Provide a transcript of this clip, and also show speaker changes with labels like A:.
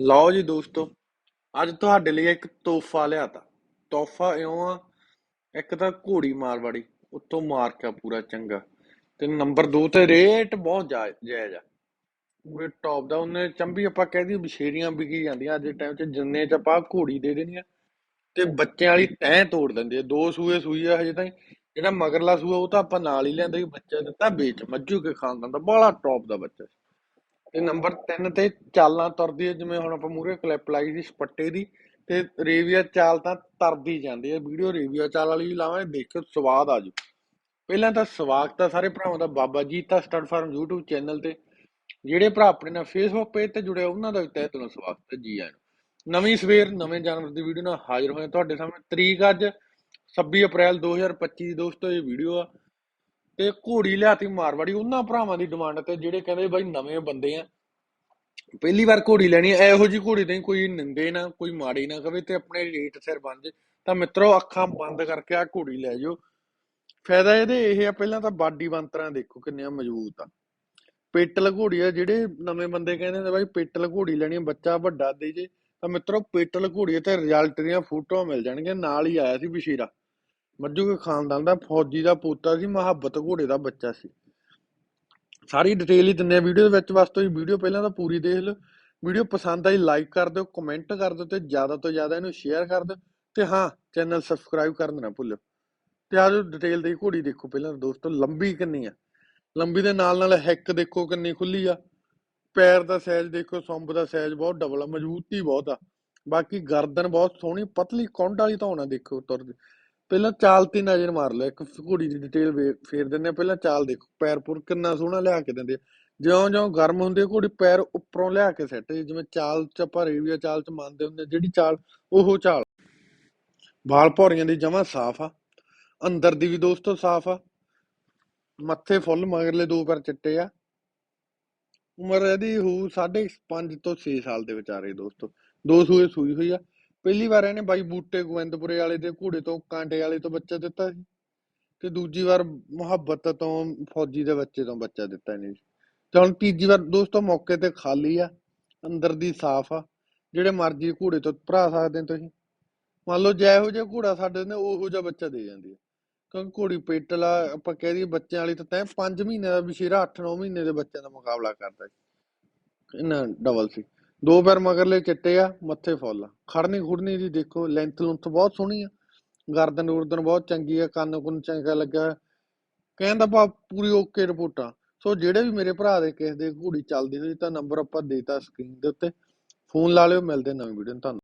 A: ਲਓ ਜੀ ਦੋਸਤੋ, ਅੱਜ ਤੁਹਾਡੇ ਲਈ ਇੱਕ ਤੋਹਫਾ ਲਿਆਤਾ ਤੋਹਫਾ ਇਉਂ ਆ, ਇੱਕ ਤਾਂ ਘੋੜੀ ਮਾਰਵਾੜੀ ਉੱਤੋਂ ਮਾਰਕਾ ਪੂਰਾ ਚੰਗਾ। ਤੇ ਨੰਬਰ 2 ਤੇ ਰੇਟ ਬਹੁਤ ਜਾਇਜ਼ ਆ। ਪੂਰੇ ਟੌਪ ਦਾ ਉਹਨੇ ਚੰਬੀ ਆਪਾਂ ਕਹਿ ਦਈਏ ਬਸ਼ੇਰੀਆਂ ਵਿਕੀ ਜਾਂਦੀਆਂ, ਅੱਜ ਦੇ ਟਾਈਮ 'ਚ ਜਿੰਨੇ ਚ ਆਪਾਂ ਘੋੜੀ ਦੇ ਦੇਣੀ ਆ, ਤੇ ਬੱਚਿਆਂ ਵਾਲੀ ਤੈਂ ਤੋੜ ਦਿੰਦੇ ਆ। ਦੋ ਸੂਏ ਸੂਈ ਆ ਹਜੇ ਤਾਈਂ, ਜਿਹੜਾ ਮਗਰਲਾ ਸੂਆ ਉਹ ਤਾਂ ਆਪਾਂ ਨਾਲ ਹੀ ਲਿਆਂਦਾ ਬੱਚਾ ਦਿੱਤਾ ਵੇਚ, ਮੱਝੂ ਕੇ ਖਾਣ ਦਾ ਬੜਾ ਟੌਪ ਦਾ ਬੱਚਾ ਸੀ। ਤੇ ਨੰਬਰ 3 ਤੇ ਚਾਲਾਂ ਤੁਰਦੀ ਹੈ ਜਿਵੇਂ ਹੁਣ ਆਪਾਂ ਮੂਰੇ ਕਲਿੱਪ ਲਾਈ ਸੀ ਸਪੱਟੇ ਦੀ, ਤੇ ਰੇਵੀਆ ਚਾਲ ਤਾਂ ਤਰਦੀ ਜਾਂਦੀ ਹੈ ਵੀਡੀਓ ਰੇਵੀਆ ਚਾਲ ਵਾਲੀ ਵੀ ਲਾਵਾਂਗੇ ਸਵਾਦ ਆ ਜੂ। ਪਹਿਲਾਂ ਤਾਂ ਸਵਾਗਤ ਆ ਸਾਰੇ ਭਰਾਵਾਂ ਦਾ, ਬਾਬਾ ਜੀ ਤਾਂ ਸਟੱਡ ਫਾਰਮ YouTube ਚੈਨਲ ਤੇ। ਜਿਹੜੇ ਭਰਾ ਆਪਣੇ ਨਾਲ Facebook ਪੇਜ ਤੇ ਜੁੜੇ ਉਹਨਾਂ ਦਾ ਵੀ ਤਹਿ ਦਿਲੋਂ ਸਵਾਗਤ ਹੈ ਜੀ ਆਇਆਂ ਨੂੰ। ਨਵੀਂ ਸਵੇਰ, ਨਵੇਂ ਜਾਨਵਰ ਦੀ ਵੀਡੀਓ ਨਾਲ ਹਾਜ਼ਰ ਹੋਏ ਤੁਹਾਡੇ ਸਾਹਮਣੇ ਤਰੀਕ ਅੱਜ 26 ਅਪ੍ਰੈਲ 2025 ਦੀ ਦੋਸਤੋ, ਇਹ ਵੀਡੀਓ ਆ। ਤੇ ਘੋੜੀ ਲਿਆਤੀ ਮਾਰਵਾੜੀ ਉਹਨਾਂ ਭਰਾਵਾਂ ਦੀ ਡਿਮਾਂਡ ਤੇ ਜਿਹੜੇ ਕਹਿੰਦੇ ਬਾਈ ਨਵੇਂ ਬੰਦੇ ਆ, ਪਹਿਲੀ ਵਾਰ ਘੋੜੀ ਲੈਣੀ ਐ ਇਹੋ ਜੀ ਘੋੜੀ ਨਹੀਂ, ਕੋਈ ਨਿੰਦੇ ਨਾ, ਕੋਈ ਮਾੜੀ ਨਾ ਕਵੇ ਤੇ ਆਪਣੇ ਰੇਟ ਸਿਰ ਬਣ ਜੇ। ਤਾਂ ਮਿੱਤਰੋ, ਅੱਖਾਂ ਬੰਦ ਕਰਕੇ ਆ ਘੋੜੀ ਲੈ ਜਾਓ। ਫਾਇਦਾ ਇਹਦੇ ਇਹ ਆ, ਪਹਿਲਾਂ ਤਾਂ ਬਾਡੀ ਬੰਤਰਾਂ ਦੇਖੋ ਕਿੰਨੀਆਂ ਮਜ਼ਬੂਤ ਆ। ਪੇਟਲ ਘੋੜੀ ਆ, ਜਿਹੜੇ ਨਵੇਂ ਬੰਦੇ ਕਹਿੰਦੇ ਨੇ ਬਾਈ ਪੇਟਲ ਘੋੜੀ ਲੈਣੀ ਬੱਚਾ ਵੱਡਾ ਦੇ ਜੇ। ਤਾਂ ਮਿੱਤਰੋ, ਪੇਟਲ ਘੋੜੀ ਤੇ ਰਿਜ਼ਲਟ ਦੀਆਂ ਫੋਟੋਆਂ ਮਿਲ ਜਾਣਗੀਆਂ, ਨਾਲ ਹੀ ਆਇਆ ਸੀ ਬਸ਼ੀਰਾ। ਮੱਜੂ ਕੇ ਖਾਨਦਾਨ ਦਾ ਫੌਜੀ ਦਾ ਪੋਤਾ ਸੀ, ਮੁਹੱਬਤ ਘੋੜੇ ਦਾ ਬੱਚਾ ਸੀ। ਸਾਰੀ ਡਿਟੇਲ ਹੀ ਦਿੰਦੇ ਆ ਵੀਡੀਓ ਦੇ ਵਿੱਚ, ਬਸ ਤੁਸੀਂ ਵੀਡੀਓ ਪਹਿਲਾਂ ਤਾਂ ਪੂਰੀ ਦੇਖ ਲਓ। ਵੀਡੀਓ ਪਸੰਦ ਆਈ ਲਾਈਕ ਕਰ ਦਿਓ ਕਮੈਂਟ ਕਰ ਦਿਓ ਤੇ ਜ਼ਿਆਦਾ ਤੋਂ ਜ਼ਿਆਦਾ ਇਹਨੂੰ ਸ਼ੇਅਰ ਕਰ ਦਿਓ। ਤੇ ਹਾਂ ਚੈਨਲ ਸਬਸਕ੍ਰਾਈਬ ਕਰਨ ਨਾ ਭੁੱਲਿਓ ਤੇ ਆਜੋ ਡਿਟੇਲ ਦੀ ਘੋੜੀ ਦੇਖੋ ਪਹਿਲਾਂ ਦੋਸਤੋ, ਲੰਬੀ ਕਿੰਨੀ ਆ। ਲੰਬੀ ਦੇ ਨਾਲ ਨਾਲ ਹੈਕ ਦੇਖੋ ਕਿੰਨੀ ਖੁੱਲੀ ਆ। ਪੈਰ ਦਾ ਸਾਈਜ਼ ਦੇਖੋ, ਸੰਬ ਦਾ ਸਾਈਜ਼ ਬਹੁਤ ਡਬਲ ਆ, ਮਜ਼ਬੂਤੀ ਬਹੁਤ ਆ। ਬਾਕੀ ਗਰਦਨ ਬਹੁਤ ਸੋਹਣੀ, ਪਤਲੀ, ਕੌਂਡ ਵਾਲੀ ਧੌਣ ਆ ਦੇਖੋ ਤੁਰਦੀ ਪਹਿਲਾਂ ਚਾਲ ਤੇ ਨਜ਼ਰ ਮਾਰ ਲਓ ਇੱਕ ਘੋੜੀ ਦੀ ਡਿਟੇਲ ਫੇਰ ਦਿੰਦੇ ਆ ਪਹਿਲਾਂ ਚਾਲ ਦੇਖੋ, ਪੈਰ ਪੁਰ ਕਿੰਨਾ ਸੋਹਣਾ ਲਿਆ ਕੇ ਦਿੰਦੇ ਆ। ਜਿਉਂ-ਜਿਉਂ ਗਰਮ ਹੁੰਦੀ ਆ, ਘੋੜੀ ਪੈਰ ਉੱਪਰੋਂ ਲਿਆ ਕੇ ਸੈੱਟ ਜਿਵੇਂ ਚਾਲ ਚ ਆਪਾਂ ਰੇਵੀਆ ਚਾਲ ਚ ਮੰਨਦੇ ਹੁੰਦੇ ਜਿਹੜੀ ਚਾਲ, ਉਹ ਚਾਲ। ਵਾਲ ਭੌਰੀਆਂ ਦੀ ਜਮਾਂ ਸਾਫ਼ ਆ, ਅੰਦਰ ਦੀ ਵੀ ਦੋਸਤੋ ਸਾਫ਼ ਆ। ਮੱਥੇ ਫੁੱਲ, ਮਗਰਲੇ ਦੋ ਪੈਰ ਚਿੱਟੇ ਆ। ਉਮਰ ਇਹਦੀ ਹੋ 5.5 ਤੋਂ 6 ਸਾਲ ਦੇ ਵਿਚਾਰੇ ਦੋਸਤੋ। ਦੋ ਸੂਏ ਸੂਈ ਹੋਈ ਆ। ਪਹਿਲੀ ਵਾਰ ਇਹਨੇ ਬਾਈ ਬੂਟੇ ਗੋਬਿੰਦਪੁਰੇ ਵਾਲੇ ਦੇ ਘੋੜੇ ਤੋਂ ਕਾਂਟੇ ਵਾਲੇ ਤੋਂ ਬੱਚਾ ਦਿੱਤਾ ਸੀ। ਤੇ ਦੂਜੀ ਵਾਰ ਮੁਹੱਬਤ ਤੋਂ ਫੌਜੀ ਦੇ ਬੱਚੇ ਤੋਂ ਬੱਚਾ ਦਿੱਤਾ ਇਹਨੇ। ਤੇ ਹੁਣ ਤੀਜੀ ਵਾਰ ਦੋਸਤੋ ਮੌਕੇ ਤੇ ਖਾਲੀ ਆ, ਅੰਦਰ ਦੀ ਸਾਫ਼ ਆ, ਜਿਹੜੇ ਮਰਜ਼ੀ ਘੋੜੇ ਤੋਂ ਭਰਾ ਸਕਦੇ ਤੁਸੀਂ। ਮੰਨ ਲਓ ਜੇ ਇਹੋ ਜਿਹਾ ਘੋੜਾ ਸਾਡੇ ਨੇ, ਉਹੋ ਜਿਹਾ ਬੱਚਾ ਦੇ ਜਾਂਦੀ ਹੈ ਕਿਉਂਕਿ ਘੋੜੀ ਪੇਟਲ ਆ ਆਪਾਂ ਕਹਿ ਦਈਏ ਬੱਚਿਆਂ ਵਾਲੀ ਤਾਂ ਤੈਂ 5 ਮਹੀਨੇ ਦਾ ਬਸ਼ੀਰਾ 8-9 ਮਹੀਨੇ ਦੇ ਬੱਚਿਆਂ ਦਾ ਮੁਕਾਬਲਾ ਕਰਦਾ ਸੀ। ਇਹਨਾਂ ਡਬਲ ਸੀ। ਦੋ ਪੈਰ ਮਗਰਲੇ ਚਿੱਟੇ ਆ, ਮੱਥੇ ਫੁੱਲ ਖੜਨੀ ਖੁੜਨੀ ਦੀ ਦੇਖੋ ਲੈਂਥ ਲੁੰਥ ਬਹੁਤ ਸੋਹਣੀ ਆ। ਗਰਦਨ ਉਰਦਨ ਬਹੁਤ ਚੰਗੀ ਆ, ਕੰਨ ਕੁੰਨ ਚੰਗਾ ਲੱਗਾ ਕਹਿੰਦਾ ਭਾ ਪੂਰੀ ਓਕੇ ਰਿਪੋਰਟਾਂ ਸੋ ਜਿਹੜੇ ਵੀ ਮੇਰੇ ਭਰਾ ਦੇ ਕਿਸੇ ਦੇ ਘੋੜੀ ਚੱਲਦੀ ਹੋਈ ਤਾਂ ਨੰਬਰ ਆਪਾਂ ਦੇਤਾ ਸਕਰੀਨ ਦੇ ਉੱਤੇ। ਫੋਨ ਲਾ ਲਿਓ, ਮਿਲਦੇ ਨਵੀਂ ਵੀਡੀਓ ਧੰਨਵਾਦ।